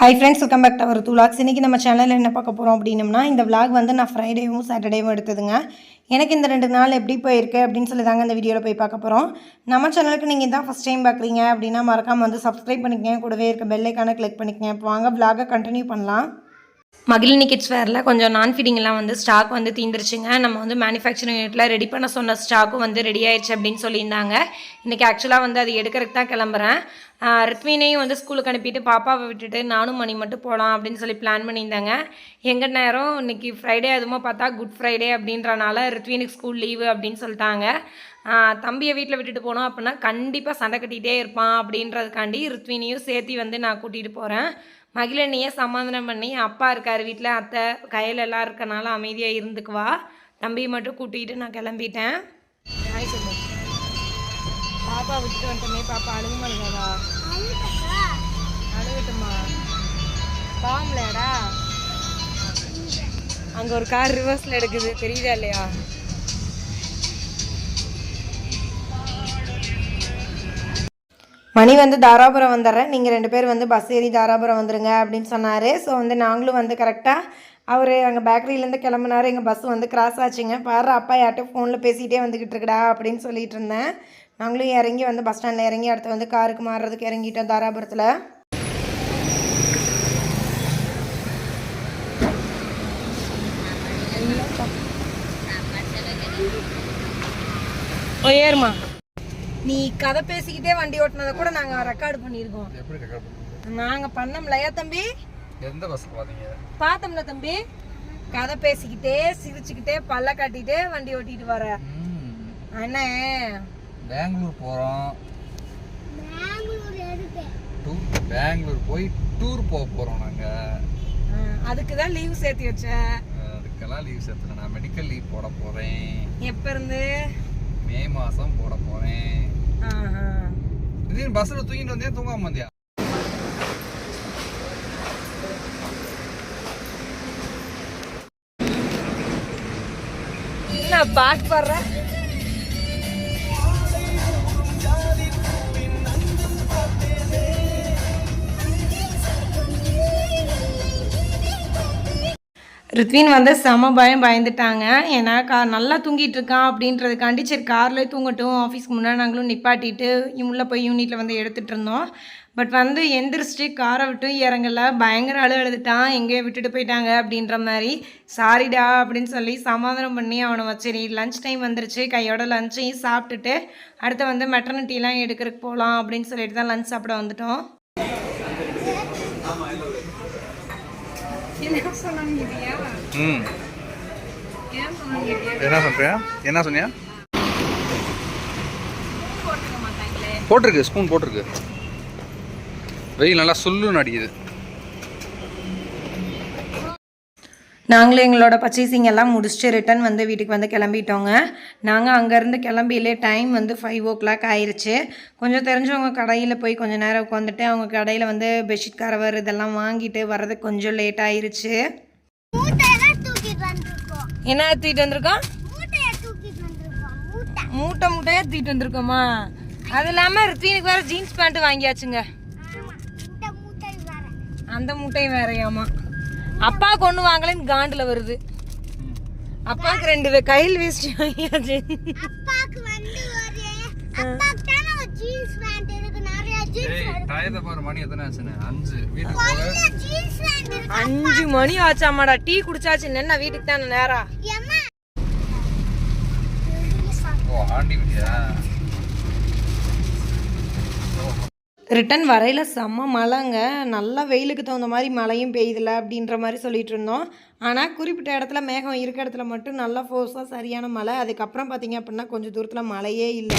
Hi friends welcome back to our துலாக்ஸ் இன்றைக்கி நம்ம சேனலில் என்ன பார்க்க போகிறோம் அப்படின்னம்னா இந்த விளாக் வந்து நான் ஃப்ரைடேவும் சாட்டர்டேவும் எடுத்ததுங்க. எனக்கு இந்த ரெண்டு நாள் எப்படி போயிருக்கு அப்படின்னு சொல்லி தாங்க இந்த வீடியோவில் போய் பார்க்க போகிறோம் நம்ம சேனலுக்கு நீங்கள் தான் ஃபஸ்ட் டைம் பார்க்குறீங்க அப்படின்னா மறக்காமல் வந்து சப்ஸ்கிரைப் பண்ணிக்கங்க. கூடவே இருக்க பெல்லைக்கான கிளிக் பண்ணிக்கங்க. இப்போ வாங்க விளாகை கண்டினியூ பண்ணலாம். மகிழினி கிட்ஸ் வேரில் கொஞ்சம் நான் ஃபிட்டிங்லாம் வந்து ஸ்டாக் வந்து தீந்துருச்சுங்க. நம்ம வந்து மேனுஃபேக்சரிங் யூனிட்டில் ரெடி பண்ண சொன்ன ஸ்டாக்கும் வந்து ரெடி ஆயிடுச்சு அப்படின்னு சொல்லியிருந்தாங்க. இன்றைக்கி ஆக்சுவலாக வந்து அது எடுக்கிறதுக்கு தான் கிளம்புறேன். ரித்வினையும் வந்து ஸ்கூலுக்கு அனுப்பிட்டு பாப்பாவை விட்டுட்டு நானும் மணி மட்டும் போகலாம் அப்படின்னு சொல்லி பிளான் பண்ணியிருந்தாங்க. எங்கள் நேரம்? இன்னைக்கு ஃப்ரைடே அதுவும் பார்த்தா குட் ஃப்ரைடே அப்படின்றனால ரித்வினுக்கு ஸ்கூல் லீவு அப்படின்னு சொல்லிட்டாங்க. தம்பியை வீட்டில் விட்டுட்டு போனோம் அப்படின்னா கண்டிப்பாக சண்டை கட்டிகிட்டே இருப்பான் அப்படின்றதுக்காண்டி ரித்வினையும் சேர்த்து வந்து நான் கூட்டிகிட்டு போகிறேன் மகிழனியை சமாதானம் பண்ணி அப்பா இருக்கார் வீட்டில் அத்தை கையில் எல்லாம் இருக்கனால அமைதியாக இருந்துக்குவா தம்பியை மட்டும் கூட்டிகிட்டு நான் கிளம்பிட்டேன். பாப்பா விட்டுட்டு வந்துட்டோமே பாப்பா அழுகுமா அழுகாதா அழுகட்டுமா? பாவம்லடா அங்கே ஒரு கார் ரிவர்ஸில் எடுக்குது. தெரியுதா இல்லையா? மணி வந்து தாராபுரம் வந்துடுறேன். நீங்கள் ரெண்டு பேர் வந்து பஸ் ஏறி தாராபுரம் வந்துடுங்க அப்படின்னு சொன்னார். ஸோ வந்து நாங்களும் வந்து கரெக்டாக அவர் அங்கே பேக்கரியிலேருந்து கிளம்புனார். எங்கள் பஸ் வந்து கிராஸ் ஆச்சுங்க. பாரு அப்பா யார்கிட்ட ஃபோனில் பேசிகிட்டே வந்துக்கிட்டு இருக்கடா அப்படின்னு சொல்லிட்டு இருந்தேன். நாங்களும் இறங்கி வந்து பஸ் ஸ்டாண்டில் இறங்கி அடுத்து வந்து காருக்கு மாறுறதுக்கு இறங்கிட்டோம் தாராபுரத்தில். ஏறுமா நீ கதை பேசிக்கிட்டே வண்டி ஓட்டினதை கூட நாங்கள் ரெக்கார்டு பண்ணியிருக்கோம். எப்படி ரெக்கார்ட் பண்ணுறது நாங்கள் பண்ணோம்லையா தம்பி? எந்த பஸ்ஸில் பார்த்தீங்க பார்த்தோம்ல தம்பி? கதை பேசிக்கிட்டே சிரிச்சுக்கிட்டே பல்ல காட்டிட்டே வண்டி ஓட்டிட்டு வர. அண்ணே. பெங்களூர் போகிறோம் டூர் பெங்களூர் போய் டூர் போக போகிறோம் நாங்கள் அதுக்கு தான் லீவ் சேர்த்து வச்சேன் அதுக்கெல்லாம் லீவ் சேர்த்துல. நான் மெடிக்கல் லீவ் போட போகிறேன் எப்ப இருந்து? மே மாதம் போட போகிறேன் ஆஹா. திடீர்னு பஸ்ஸில் தூங்கிட்டு வந்தேன் தூங்காம வந்தியா? என்ன பாட்டு பாடுற ருத்வின் வந்து செம பயம் பயந்துட்டாங்க. ஏன்னா கா நல்லா தூங்கிட்டு இருக்கான் அப்படின்றதுக்காண்டி சரி கார்லேயே தூங்கட்டும் ஆஃபீஸ்க்கு முன்னாடி நாங்களும் நிப்பாட்டிட்டு உள்ளே போய் யூனிட்டில் வந்து எடுத்துகிட்டு இருந்தோம். பட் வந்து எந்திரிச்சிட்டு காரை விட்டு இறங்கலை. பயங்கர அழு அழுதுட்டான். எங்கேயோ விட்டுட்டு போயிட்டாங்க அப்படின்ற மாதிரி. சாரிடா அப்படின்னு சொல்லி சமாதானம் பண்ணி அவனை வச்சரி லஞ்ச் டைம் வந்துருச்சு. கையோட லஞ்சையும் சாப்பிட்டுட்டு அடுத்து வந்து மெட்டர்னிட்டிலாம் எடுக்கிறதுக்கு போகலாம் அப்படின்னு சொல்லிட்டு தான் லஞ்ச் சாப்பிட வந்துட்டோம். ம் என்ன சொல்றியா என்ன சொன்னியா போட்டிருக்கு ஸ்பூன் போட்டிருக்கு. வெயில் நல்லா சுல்லுன்னு அடிக்குது. நாங்களும் எங்களோட பர்ச்சேசிங் எல்லாம் முடிச்சுட்டு ரிட்டன் வந்து வீட்டுக்கு வந்து கிளம்பிட்டோங்க. நாங்கள் அங்கேருந்து கிளம்பியிலே டைம் வந்து ஃபைவ் ஓ கிளாக் ஆயிடுச்சு கொஞ்சம் தெரிஞ்சவங்க கடையில் போய் கொஞ்சம் நேரம் உட்காந்துட்டு அவங்க கடையில் வந்து பெட்ஷீட் கரவர் இதெல்லாம் வாங்கிட்டு வர்றதுக்கு கொஞ்சம் லேட் வந்திருக்கோம். என்ன தூக்கிட்டு வந்திருக்கோம். மூட்டை. மூட்டை மூட்டையாக தூக்கிட்டு வந்திருக்கோமா? அது இல்லாமல் ரித்வீனுக்கு வேறு ஜீன்ஸ் பேண்ட்டு வாங்கியாச்சுங்க. அந்த மூட்டையும் வேறையாமா? அப்பாவுக்கு ஒன்று வாங்கலைன்னு காண்டில் வருது. அப்பாவுக்கு ரெண்டு கையில் வேஸ்ட் வாங்கியாச்சு. அஞ்சு. மணி ஆச்சாமாடா டீ குடிச்சாச்சு என்ன வீட்டுக்கு தானே நேரா? ஏம்மா ஓ ஆண்டி ரிட்டன் வரையில் செம்ம மழைங்க. நல்லா வெயிலுக்கு தகுந்த மாதிரி மழையும் பெய்யுதில்ல அப்படின்ற மாதிரி சொல்லிட்டு இருந்தோம். ஆனால் குறிப்பிட்ட இடத்துல மேகம் இருக்க இடத்துல மட்டும் நல்லா ஃபோர்ஸாக சரியான மழை. அதுக்கப்புறம் பார்த்தீங்க அப்படின்னா கொஞ்சம் தூரத்தில் மழையே இல்லை.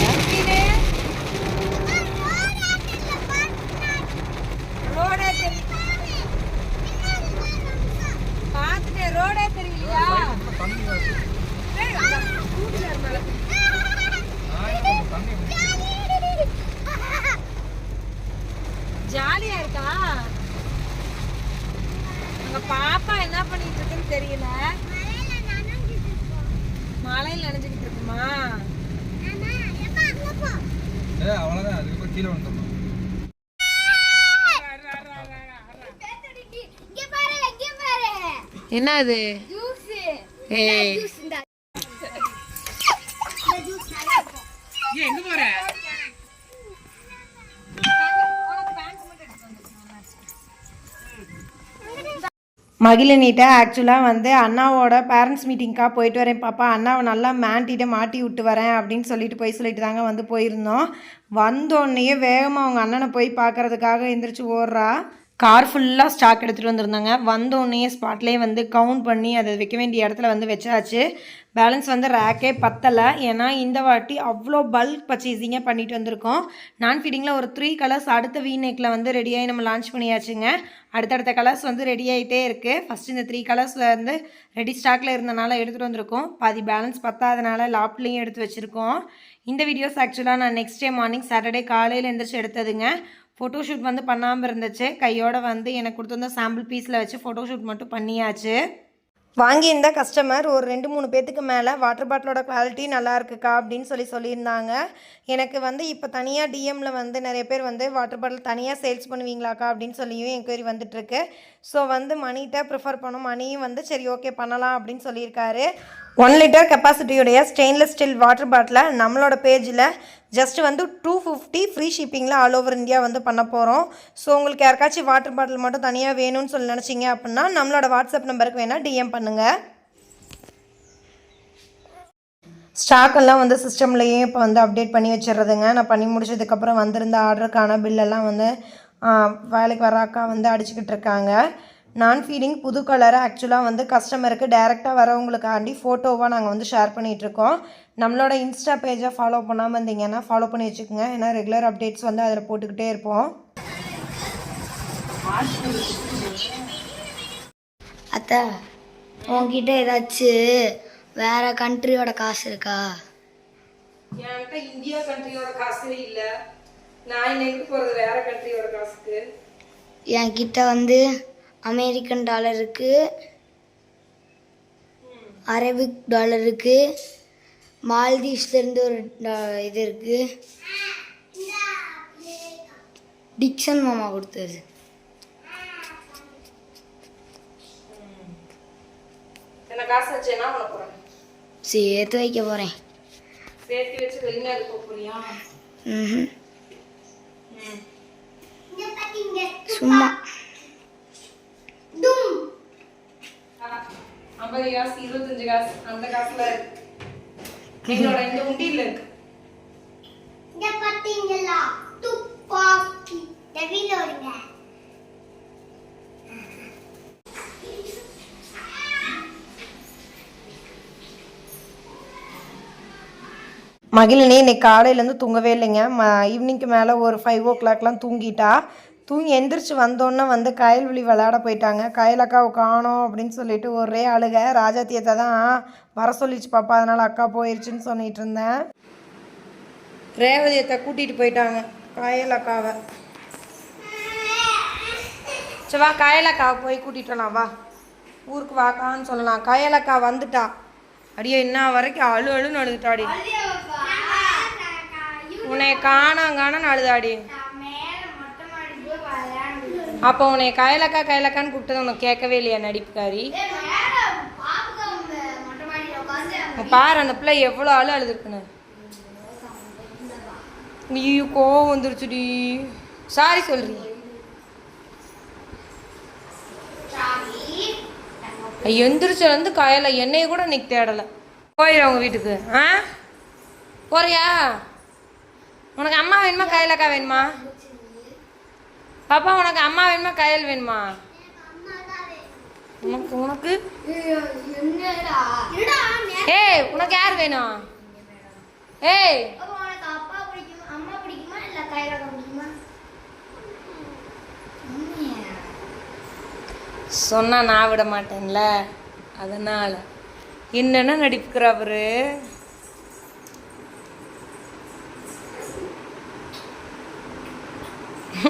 மழையில நனைஞ்சுக்கிட்டு இருக்குமா? அவ்வளவுதான். அதுக்கப்புறம் கீழே வந்துடும் என்ன அது ஏய் எங்க போற? மகிழினிட்ட ஆக்சுவலாக வந்து அண்ணாவோட பேரண்ட்ஸ் மீட்டிங்க்காக போயிட்டு வரேன் பாப்பா. அண்ணாவை நல்லா மேண்டிட்ட மாட்டி விட்டு வரேன் அப்படின்னு சொல்லிட்டு போய் சொல்லிட்டு தாங்க வந்து போயிருந்தோம். வந்தோடனேயே வேகமாக அவங்க அண்ணனை போய் பார்க்கறதுக்காக எந்திரிச்சு ஓடுறா. கார் ஃபுல்லாக ஸ்டாக் எடுத்துகிட்டு வந்திருந்தாங்க. வந்தோடனே ஸ்பாட்லேயே வந்து கவுண்ட் பண்ணி அதை வைக்க வேண்டிய இடத்துல வந்து வச்சாச்சு. பேலன்ஸ் வந்து ரேக்கே பத்தலை. ஏன்னா இந்த வாட்டி அவ்வளோ பல்க் பர்ச்சேசிங்காக பண்ணிட்டு வந்திருக்கோம். நான் ஃபீடிங்கில் ஒரு த்ரீ கலர்ஸ் அடுத்த வீநெக்கில் வந்து ரெடியாகி நம்ம லான்ச் பண்ணியாச்சுங்க. அடுத்தடுத்த கலர்ஸ் வந்து ரெடி ஆகிட்டே இருக்குது ஃபஸ்ட் இந்த த்ரீ கலர்ஸில் வந்து ரெடி ஸ்டாக்கில் இருந்தனால எடுத்துகிட்டு வந்திருக்கோம். பாதி பேலன்ஸ் பத்தாதனால லாப்ட்லேயும் எடுத்து வச்சுருக்கோம். இந்த வீடியோஸ் ஆக்சுவலாக நான் நெக்ஸ்ட் டே மார்னிங் சாட்டர்டே காலையில் எழுந்திரிச்சு எடுத்ததுங்க. ஃபோட்டோஷூட் வந்து பண்ணாமல் இருந்துச்சு. கையோட வந்து எனக்கு கொடுத்துருந்த சாம்பிள் பீஸில் வச்சு ஃபோட்டோஷூட் மட்டும் பண்ணியாச்சு. வாங்கியிருந்த கஸ்டமர் ஒரு ரெண்டு மூணு பேத்துக்கு மேலே வாட்டர் பாட்டிலோட குவாலிட்டி நல்லா இருக்குக்கா அப்படின்னு சொல்லி சொல்லியிருந்தாங்க. எனக்கு வந்து இப்போ தனியாக டிஎம்மில் வந்து நிறைய பேர் வந்து வாட்டர் பாட்டில் தனியாக சேல்ஸ் பண்ணுவீங்களாக்கா அப்படின்னு சொல்லியும் என்கொயரி வந்துட்டுருக்கு. ஸோ வந்து மணிகிட்ட ப்ரிஃபர் பண்ணும். மணியும் வந்து சரி ஓகே பண்ணலாம் அப்படின்னு சொல்லியிருக்காரு. ஒன் லிட்டர் கெப்பாசிட்டியுடைய ஸ்டெயின்லெஸ் ஸ்டீல் வாட்டர் பாட்டிலை நம்மளோட பேஜில் ஜஸ்ட் வந்து டூ ஃபிஃப்டி ஃப்ரீ ஷிப்பிங்கில் ஆல் ஓவர் இந்தியா வந்து பண்ண போகிறோம் ஸோ உங்களுக்கு யாருக்காச்சும் வாட்டர் பாட்டில் மட்டும் தனியாக வேணும்னு சொல்லி நினச்சிங்க அப்படின்னா நம்மளோட வாட்ஸ்அப் நம்பருக்கு வேணால் டிஎம் பண்ணுங்கள் ஸ்டாக் எல்லாம் வந்து சிஸ்டம்லேயே இப்போ வந்து அப்டேட் பண்ணி வச்சிடுறதுங்க. நான் பண்ணி முடிச்சதுக்கப்புறம் வந்திருந்த ஆர்டருக்கான பில்லெல்லாம் வந்து வேலைக்கு வர அக்கா வந்து அடிச்சுக்கிட்டு இருக்காங்க. நான் ஃபீடிங் புது கலரை ஆக்சுவலாக வந்து கஸ்டமருக்கு டேரெக்டாக வரவங்களுக்காண்டி ஃபோட்டோவாக நாங்கள் வந்து ஷேர் பண்ணிகிட்ருக்கோம் நம்மளோட இன்ஸ்டா பேஜை ஃபாலோ பண்ணாமல் இருந்தீங்கன்னா ஃபாலோ பண்ணி வச்சுக்கோங்க. ஏன்னா ரெகுலர் அப்டேட்ஸ் வந்து அதில் போட்டுக்கிட்டே இருப்போம். அத்தை உன்கிட்ட ஏதாச்சும் வேற கண்ட்ரியோட காசு இருக்கா? என்கிட்ட இந்தியா கண்ட்ரியோட காசு இல்லை. நான் இன்னைக்கு போகிறது வேறு கண்ட்ரியோட காசுக்கு. என்கிட்ட வந்து அமெரிக்கன் டாலர் இருக்கு. அரபிக் டாலர் இருக்கு. மால்தீவ்ஸ்ல இருந்து ஒரு இது இருக்கு. டிக்சன் மாமா கொடுத்தது. போகிறேன் சேர்த்து வைக்க போறேன். சேர்த்து வச்சு வெளிநாடு போக போறியா? ம்ஹும். இங்க பாத்தீங்க சும்மா டும் ஐம்பது காசு இருபத்தஞ்சு காசு அந்த காசுல இருக்கு. எங்களோட இந்த உண்டியில் இருக்கு. இங்க பாத்தீங்களா? துப்பாக்கி. டெவில வருங்க. மகிழினி இன்னைக்கு காலையிலேருந்து தூங்கவே இல்லைங்க. ம ஈவினிங்க்கு மேலே ஒரு ஃபைவ் ஓ கிளாக்லாம் தூங்கிட்டா தூங்கி எந்திரிச்சு வந்தோன்னே வந்து கயல்வெளி விளையாட போயிட்டாங்க. கயல் காணோம் அப்படின்னு சொல்லிட்டு ஒரே அழுக. ராஜாத்தியத்தை தான் வர சொல்லிச்சு பாப்பா அதனால் அக்கா போயிருச்சுன்னு சொல்லிட்டு இருந்தேன். ரேவதியத்தை கூட்டிகிட்டு போயிட்டாங்க கயல் அக்காவை. சரி வா கயலக்காவை போய் கூட்டிகிட்டு வரலாம் வா. ஊருக்கு வாக்கான்னு சொல்லலாம். கயலக்கா வந்துட்டா. அடியோ என்ன வரைக்கும் அழு அழுன்னு அழுதுட்டாடி. உன்னை காணாம் காணான்னு அழுதாடி. அப்போ உன்னை கயலக்கா கயலக்கான்னு கூப்பிட்டது உனக்கு கேட்கவே இல்லையா நடிப்புக்காரி? பாரு அந்த பிள்ளை எவ்வளோ அழு அழுதுருக்குன்னு. ஐயோ கோவம் வந்துருச்சுடி. சாரி சொல்றீ எந்திரிச்சு வந்து காயல என்னைய கூட இன்னைக்கு தேடலை. போயிடும் உங்க வீட்டுக்கு. ஆ? போறியா? உனக்கு அம்மா வேணுமா கயலக்கா வேணுமா? பாப்பா உனக்கு அம்மா வேணுமா கயல் வேணுமா? உனக்கு உனக்கு? என்னடா ஏய் உனக்கு யார் வேணும்? ஏய். சொன்னா நான் விட மாட்டேன்ல. அதனால. என்னென்ன நடிப்புக்கிறாரு